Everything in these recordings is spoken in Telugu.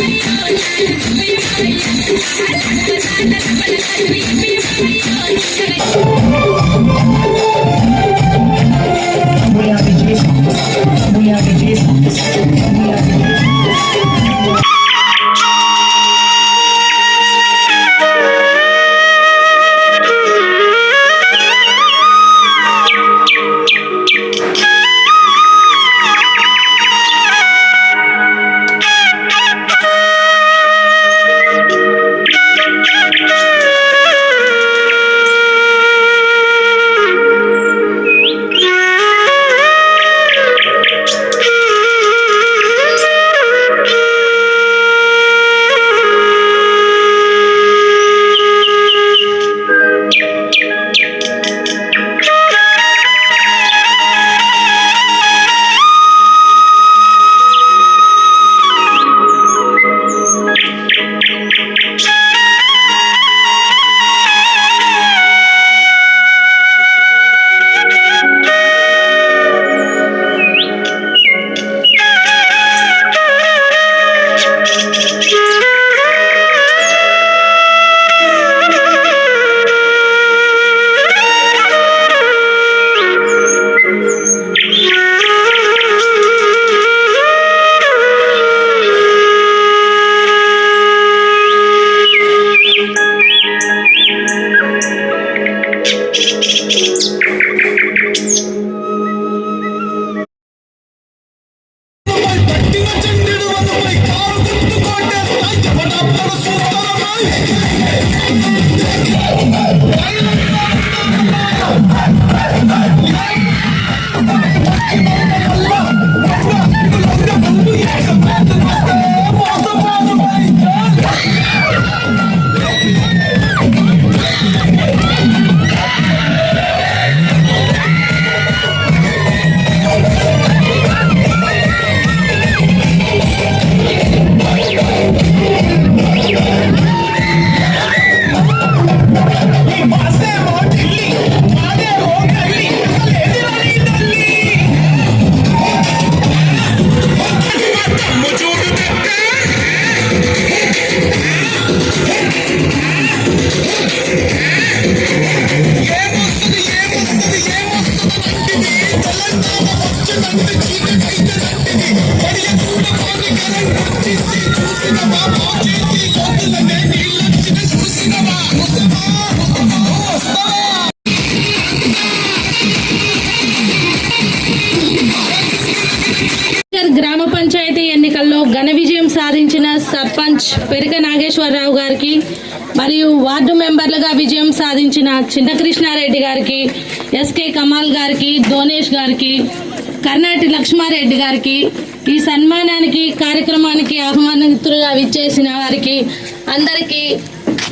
We are DJ songs. We are DJ songs. ఘన విజయం సాధించిన సర్పంచ్ పెరిక నాగేశ్వరరావు గారికి మరియు వార్డు మెంబర్లుగా విజయం సాధించిన చింతకృష్ణారెడ్డి గారికి ఎస్కే కమాల్ గారికి దోనేష్ గారికి కర్ణాటి లక్ష్మారెడ్డి గారికి ఈ సన్మానానికి కార్యక్రమానికి ఆహ్వానితులుగా విచ్చేసిన వారికి అందరికీ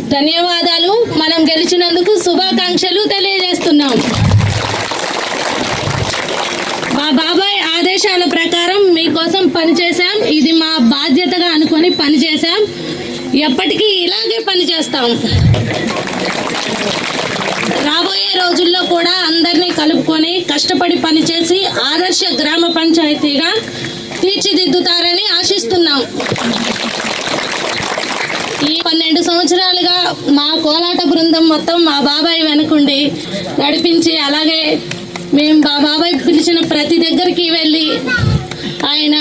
ధన్యవాదాలు. మనం గెలిచినందుకు శుభాకాంక్షలు తెలియజేస్తున్నాం. మా బాబాయ్ ఆదేశాల ప్రకారం మీకోసం పనిచేశాం. ఇది బాధ్యతగా అనుకొని పనిచేశాం ఎప్పటికీ ఇలాగే పనిచేస్తాం రాబోయే రోజుల్లో కూడా అందరినీ కలుపుకొని కష్టపడి పనిచేసి ఆదర్శ గ్రామ పంచాయతీగా తీర్చిదిద్దుతారని ఆశిస్తున్నాం. ఈ పన్నెండు సంవత్సరాలుగా మా కోలాట బృందం మొత్తం మా బాబాయ్ వెనుకుండి నడిపించి అలాగే మేము మా బాబాయ్ పిలిచిన ప్రతి దగ్గరికి వెళ్ళి ఆయన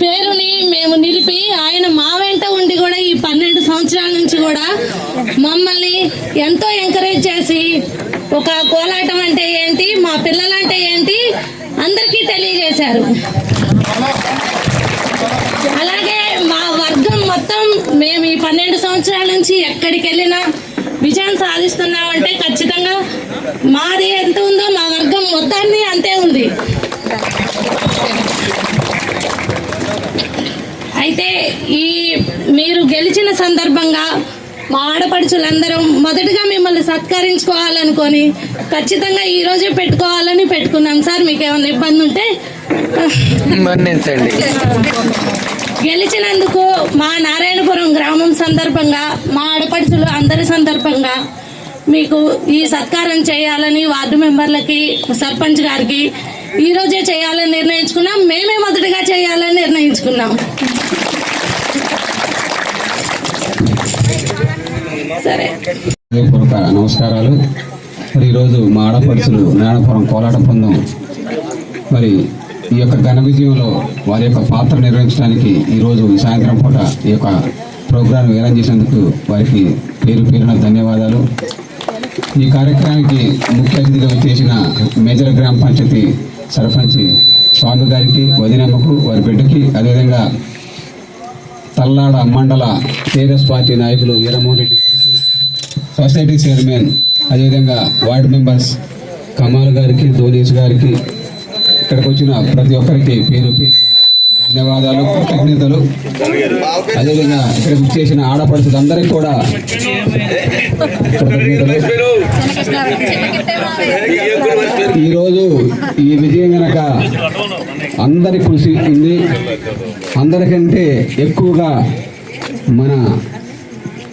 పేరుని మేము నిలిపి ఆయన మా వెంట ఉండి కూడా ఈ పన్నెండు సంవత్సరాల నుంచి కూడా మమ్మల్ని ఎంతో ఎంకరేజ్ చేసి ఒక కోలాటం అంటే ఏంటి మా పిల్లలంటే ఏంటి అందరికీ తెలియజేశారు. అలాగే మా వర్గం మొత్తం మేము ఈ పన్నెండు సంవత్సరాల నుంచి ఎక్కడికి వెళ్ళినా విజయం సాధిస్తున్నామంటే ఖచ్చితంగా మాది ఎంత ఉందో మా వర్గం మొత్తాన్ని అంతే ఉంది. అయితే ఈ మీరు గెలిచిన సందర్భంగా మా ఆడపడుచులందరం మొదటగా మిమ్మల్ని సత్కరించుకోవాలనుకొని ఖచ్చితంగా ఈ రోజే పెట్టుకోవాలని పెట్టుకున్నాం. సార్ మీకు ఏమైనా ఇబ్బంది ఉంటే గెలిచినందుకు మా సందర్భంగా మా ఆడపడుచులు అందరి సందర్భంగా మీకు ఈ సత్కారం చేయాలని వార్డు మెంబర్లకి సర్పంచ్ గారికి ఈరోజే చేయాలని నిర్ణయించుకున్నాం. మేమే మొదటిగా చేయాలని నిర్ణయించుకున్నాం. సరే. నమస్కారాలు. మరి ఈరోజు మా ఆడపడుచులు నారాయణపురం కోలాట పొందం. మరి ఈ యొక్క ఘన విజయంలో వారి యొక్క పాత్ర నిర్వహించడానికి ఈరోజు సాయంత్రం పూట ఈ యొక్క ప్రోగ్రాం ఏర్పాటు చేసినందుకు వారికి పేరు పేరున ధన్యవాదాలు. ఈ కార్యక్రమానికి ముఖ్య అతిథిగా చేసిన మేజర్ గ్రామ పంచాయతీ సర్పంచ్ స్వామి గారికి వదినమ్మకు వారి బిడ్డకి అదేవిధంగా తల్లాడ మండల టీఆర్ఎస్ పార్టీ నాయకులు వీరమోహన్ రెడ్డి సొసైటీ చైర్మన్ అదేవిధంగా వార్డు మెంబర్స్ కమాల్ గారికి ధోనీస్ గారికి ఇక్కడికి వచ్చిన ప్రతి ఒక్కరికి పేరు పేరు ధన్యవాదాలు కృతజ్ఞతలు. అదేవిధంగా చేసిన వచ్చేసిన ఆడపడుచులందరికీ కూడా ఈరోజు ఈ విజయం కనుక అందరి కృషి ఉంది. అందరికంటే ఎక్కువగా మన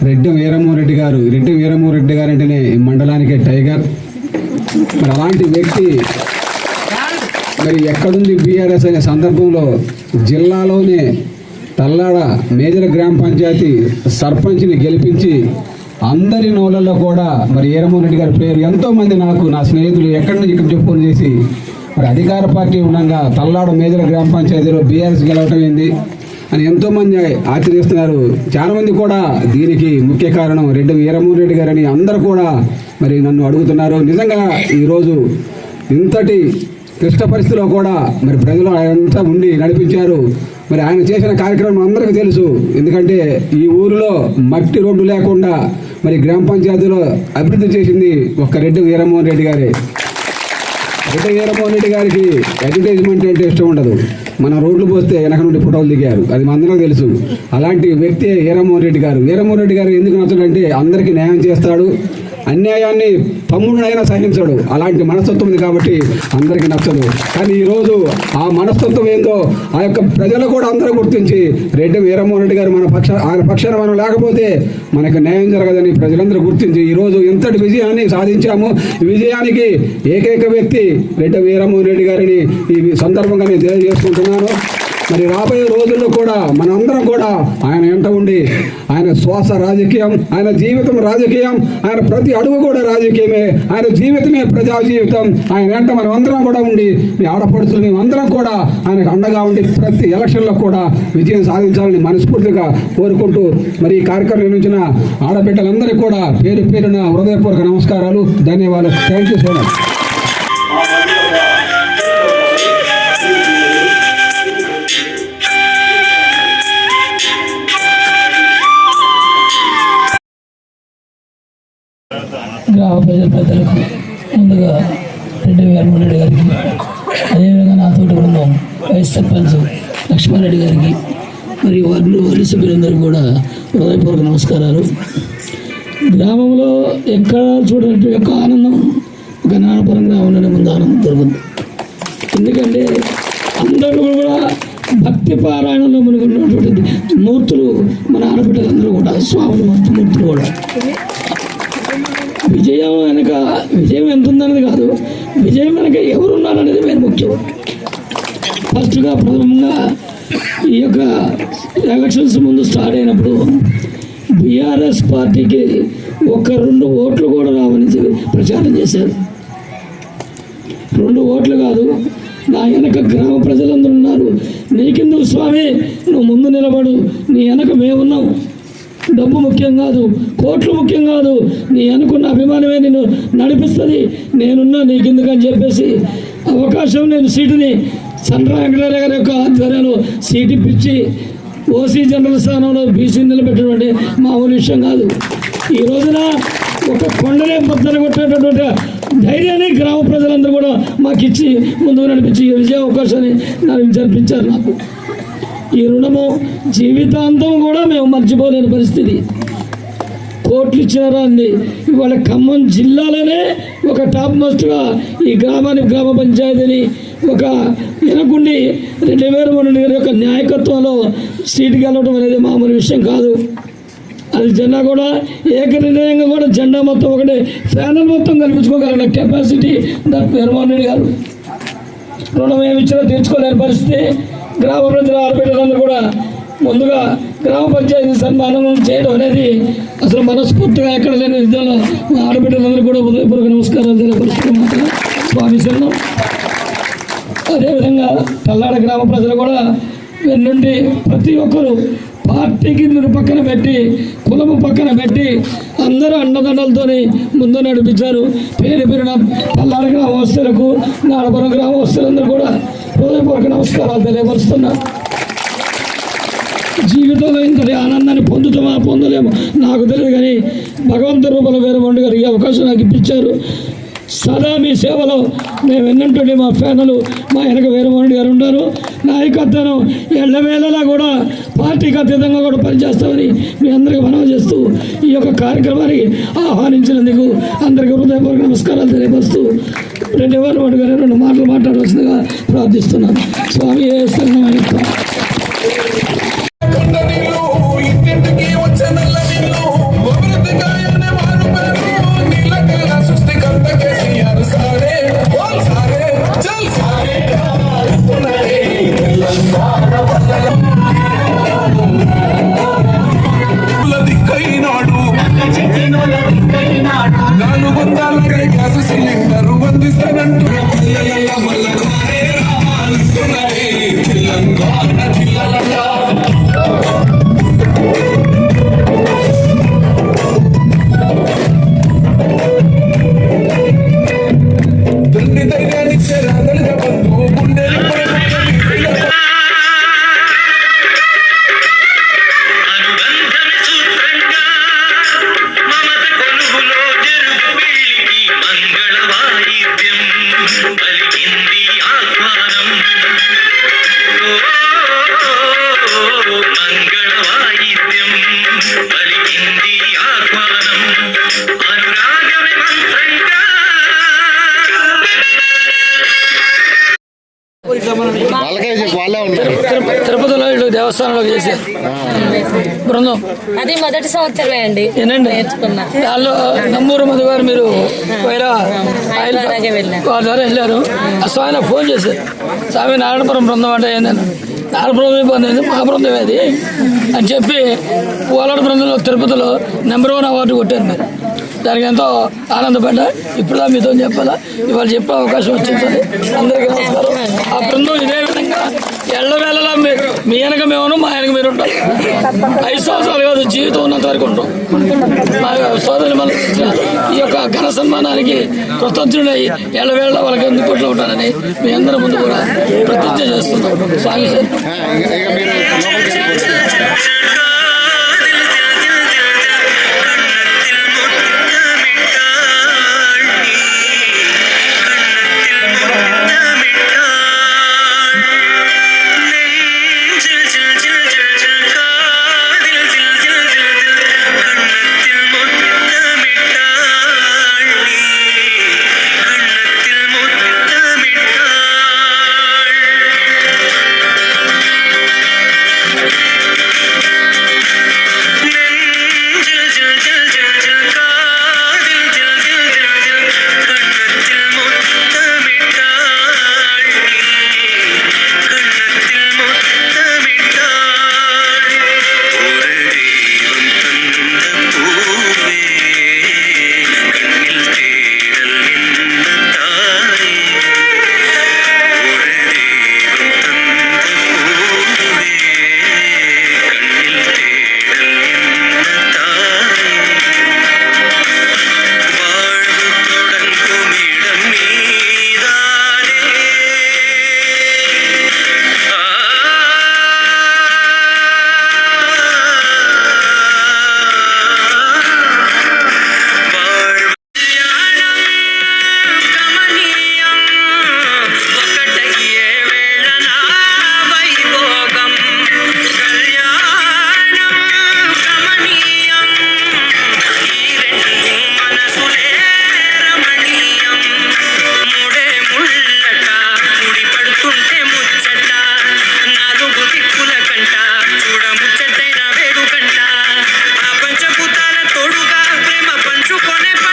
రెడ్డి వీరమోహన్ రెడ్డి గారు రెడ్డి వీరమోహన్ గారు అంటేనే ఈ మండలానికే టైగర్. మరి అలాంటి వ్యక్తి మరి ఎక్కడుంది బీఆర్ఎస్ అనే సందర్భంలో జిల్లాలోనే తల్లాడ మేజర్ గ్రామ పంచాయతీ సర్పంచ్ని గెలిపించి అందరి నోళ్ళల్లో కూడా మరి ఏరమోహన్ రెడ్డి గారి పేరు ఎంతోమంది నాకు నా స్నేహితులు ఎక్కడి నుంచి ఇక్కడ ఫోన్ చేసి మరి అధికార పార్టీ ఉండగా తల్లాడ మేజర్ గ్రామ పంచాయతీలో బీఆర్ఎస్ గెలవటం ఏంది అని ఎంతోమంది ఆచరిస్తున్నారు చాలామంది కూడా దీనికి ముఖ్య కారణం రెడ్డి వీరమోహన్ రెడ్డి గారని అందరూ కూడా మరి నన్ను అడుగుతున్నారు. నిజంగా ఈరోజు ఇంతటి క్లిష్ట పరిస్థితిలో కూడా మరి ప్రజలు ఆయనంతా ఉండి నడిపించారు. మరి ఆయన చేసిన కార్యక్రమం అందరికీ తెలుసు. ఎందుకంటే ఈ ఊరిలో మట్టి రోడ్డు లేకుండా మరి గ్రామ పంచాయతీలో అభివృద్ధి చేసింది ఒక్క రెడ్డి వీరమోహన్ రెడ్డి గారే. రెడ్డి వీరమోహన్ రెడ్డి గారికి అడ్వర్టైజ్మెంట్ అంటే ఇష్టం ఉండదు. మన రోడ్లు పోస్తే వెనక నుండి ఫోటోలు దిగారు. అది మనందరం తెలుసు. అలాంటి వ్యక్తి వీరమోహన్ రెడ్డి గారు. వీరమోహన్ రెడ్డి గారు ఎందుకు నచ్చడంటే అందరికీ న్యాయం చేస్తాడు. అన్యాయాన్ని తమ్ముడినైనా సహించడు. అలాంటి మనస్తత్వం ఉంది కాబట్టి అందరికీ నచ్చదు. కానీ ఈరోజు ఆ మనస్తత్వం ఏందో ఆ యొక్క ప్రజలు కూడా అందరూ గుర్తించి రెడ్డి వీరమోహన్ రెడ్డి గారు మన పక్ష ఆయన పక్షాన మనం లేకపోతే మనకు న్యాయం జరగదని ప్రజలందరూ గుర్తించి ఈరోజు ఇంతటి విజయాన్ని సాధించాము విజయానికి ఏకైక వ్యక్తి రెడ్డి వీరమోహన్ రెడ్డి గారిని ఈ సందర్భంగా నేను తెలియజేసుకుంటున్నాను. మరి రాబోయే రోజుల్లో కూడా మనందరం కూడా ఆయన ఎంత ఉండి ఆయన శ్వాస రాజకీయం ఆయన జీవితం రాజకీయం ఆయన ప్రతి అడుగు కూడా రాజకీయమే ఆయన జీవితమే ప్రజా జీవితం. ఆయన ఎంత మనం అందరం కూడా ఉండి మీ ఆడపడుచులు మేమందరం అందరం కూడా ఆయనకు అండగా ఉండి ప్రతి ఎలక్షన్లో కూడా విజయం సాధించాలని మనస్ఫూర్తిగా కోరుకుంటూ మరి ఈ కార్యక్రమం నిర్మించిన ఆడబిడ్డలందరికీ కూడా పేరు పేరున హృదయపూర్వక నమస్కారాలు ధన్యవాదాలు. థ్యాంక్ యూ సో మచ్ ప్రజల పెద్దలకు ముందుగా రెడ్డి వీరమోహన్ రెడ్డి గారికి. అదేవిధంగా నా తోటి బృందం వైస్ సర్పంచ్ లక్ష్మారెడ్డి గారికి మరి వార్డు వార్డు సభ్యులందరూ కూడా హృదయపూర్వక నమస్కారాలు. గ్రామంలో ఎక్కడ చూడనట్టు యొక్క ఆనందం ఒక నానపరంగా ఉండడం ముందు ఆనందం దొరుకుతుంది. ఎందుకంటే అందరూ కూడా భక్తి పారాయణంలో మనకు ఉన్నటువంటి మూర్తులు మన ఆడబిడ్డలందరూ కూడా స్వాములు మూర్తులు కూడా. విజయం వెనక విజయం ఎంత ఉందనేది కాదు. విజయం వెనక ఎవరున్నారనేది మెయిన్ ముఖ్యం. ఫస్ట్గా ప్రథమంగా ఈ యొక్క ఎలక్షన్స్ ముందు స్టార్ట్ అయినప్పుడు బీఆర్ఎస్ పార్టీకి ఒక రెండు ఓట్లు కూడా రావని ప్రచారం చేశారు. రెండు ఓట్లు కాదు నా వెనక గ్రామ ప్రజలందరూ ఉన్నారు. నీకెందుకు స్వామి? నువ్వు ముందు నిలబడు నీ వెనక మేమున్నాం. డబ్బు ముఖ్యం కాదు కోట్లు ముఖ్యం కాదు నీ అనుకున్న అభిమానమే నేను నడిపిస్తుంది. నేనున్నా నీకెందుకు అని చెప్పేసి అవకాశం నేను సీటుని చంద్ర వెంకటరాయ గారి యొక్క ఆధ్వర్యంలో సీటు ఇప్పించి ఓసీ జనరల్ స్థానంలో బీసీ నిలబెట్టినటువంటి అంటే మామూలు విషయం కాదు. ఈ రోజున ఒక కొండనే బద్దలు కొట్టేటటువంటి ధైర్యాన్ని గ్రామ ప్రజలందరూ కూడా మాకు ఇచ్చి ముందుకు నడిపించి విజయ అవకాశాన్ని నాకు జరిపించారు నాకు. ఈ రుణము జీవితాంతం కూడా మేము మర్చిపోలేని పరిస్థితి. కోట్లు ఇచ్చినారా ఇవాళ ఖమ్మం జిల్లాలోనే ఒక టాప్ మోస్ట్గా ఈ గ్రామానికి గ్రామ పంచాయతీని ఒక వెనకుండి రెండు వేల మూడు గారి యొక్క నాయకత్వంలో సీటు గెలవడం అనేది మామూలు విషయం కాదు. అది జెండా కూడా ఏకనిర్ణయంగా కూడా జెండా మొత్తం ఒకటే ఫ్యానల్ మొత్తం కల్పించుకోగలిగిన కెపాసిటీ దట్ జగన్మోహన్ రెడ్డి గారు. రుణం ఏమి ఇచ్చినా తీర్చుకోలేని పరిస్థితి. గ్రామ ప్రజల ఆడబిడ్డలందరూ కూడా ముందుగా గ్రామ పంచాయతీ సన్మానం చేయడం అనేది అసలు మనస్ఫూర్తిగా ఎక్కడ లేని విధంగా ఆడబిడ్డలందరూ కూడా ఉదయపూర్వక నమస్కారాలు తెలియపరుస్తున్నాం స్వామి శరణం. అదేవిధంగా తల్లాడ గ్రామ ప్రజలు కూడా వెన్నుండి ప్రతి ఒక్కరూ పార్టీకి మీరు పక్కన పెట్టి కులము పక్కన పెట్టి అందరూ అండదండలతోని ముందు నడిపించారు. పేరు పేరున పల్లాడ గ్రామస్తులకు నాడపురం గ్రామస్తులందరూ కూడా హృదయపూర్వక నమస్కారాలు తెలియపరుస్తున్నారు జీవితంలో ఇంతటి ఆనందాన్ని పొందుతామా? పొందలేము. నాకు తెలియదు కానీ భగవంతు రూపంలో వేరే వండి గారు ఈ అవకాశం నాకు ఇప్పించారు. సదా మీ సేవలో మేము ఎన్నంటుండే మా ఫ్యాన్లు మా వెనక వీరమోహన్ గారు ఉన్నారు నాయకత్వం ఎళ్ళవేళలా కూడా పార్టీకి అతీతంగా కూడా పనిచేస్తామని మీ అందరికీ మనవి చేస్తూ ఈ యొక్క కార్యక్రమానికి ఆహ్వానించినందుకు అందరికీ హృదయపూర్వక నమస్కారాలు తెలియపరుస్తూ రెండు వీరమోహన్ గారు రెండు మాటలు మాట్లాడవలసిందిగా ప్రార్థిస్తున్నాను. స్వామి ఏ దేవస్థానంలో చేశారు బృందం అది మొదటి సంవత్సరమే అండి. ఏనండి నేర్చుకున్నా. దానిలో నమ్మూరు మధు గారు మీరు వైరా వెళ్ళాను. వారి ద్వారా వెళ్ళారు. స్వామి నాకు ఫోన్ చేశారు. స్వామి నారాయణపురం బృందం అంటే ఏంటన్నా నారాయణపురం ఇబ్బంది ఏంది మా బృందం అది. అని చెప్పి పోలాడ బృందంలో తిరుపతిలో నెంబర్ వన్ అవార్డు కొట్టారు మీరు. దానికి ఎంతో ఆనందపడ్డా. ఇప్పుడు మీతో చెప్పాలా? ఇవాళ చెప్పే అవకాశం వచ్చింది. అందరికీ నమస్కారం. ఆ బృందం ఇదే ఎల్లవేళలా మీ- మీ వెనక మేము మా వెనక మీరు ఉంటాం ఐదు సంవత్సరాలు కాదు జీవితం ఉన్నంత వరకు ఉంటాం. మా సోదరులు మన ఈ యొక్క ఘన సన్మానానికి కృతజ్ఞుడై ఎల్లవేళ వాళ్ళకి అందుబాటులో ఉంటానని మీ అందరి ముందు కూడా ప్రతిజ్ఞ చేస్తున్నాం. స్వామి. Sir su conexión.